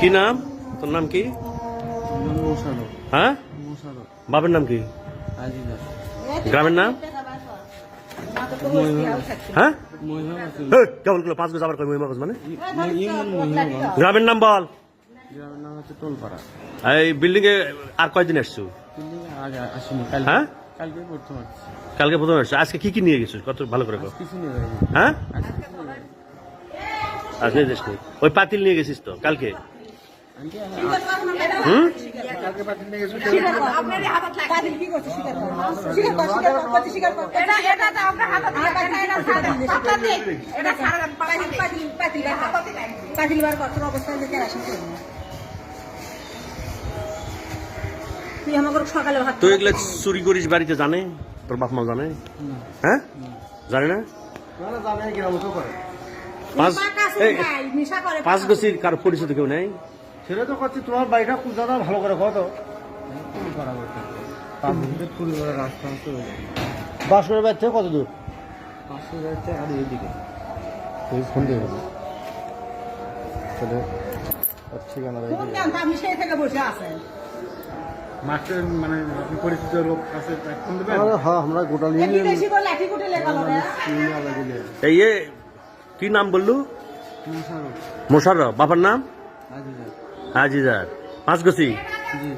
কি নাম? তোর নাম কি? হ্যাঁ? বাবার নাম কি? গ্রামের নাম? হ্যাঁ? কেমন করল? পাঁচ গজ আবার মানে? গ্রামের নাম বল। এই বিল্ডিং এ আর কয়দিন আসছো হ্যাঁ? কালকে প্রথম আসছি আজকে কি কি নিয়ে গেছিস? কত ভালো করে হ্যাঁ? আজকে যাস ওই পাতিল নিয়ে গেছিস তো কালকে? হুম? তুই সকালে ভাত তুই এগুলো চুরি করিস বাড়িতে জানে? তোর বাপ মা জানে? হ্যাঁ? জানে না? জানে গ্রাম করে। পাঁচ এই, পাঁচ গছির কারও পরিচিত কেউ নেই? সেটা তো করছি তোমার বাড়িটা কুজাটা ভালো করে কত? বাসনের বাড়ি থেকে কত দূর? পাঁচশো যাচ্ছে আর এইদিকে তুই ফোন দিয়ে তাহলে ঠিকানা আপনি সেই থেকে বসে আছেন। মাস্টার মানে আপনি পরিচিত লোক আছে হ্যাঁ আমরা গোটা রে। এই কি নাম বললু? মোশারফ বাবার নাম? আজিজা আজিজার। পাঁচ গছি? জি।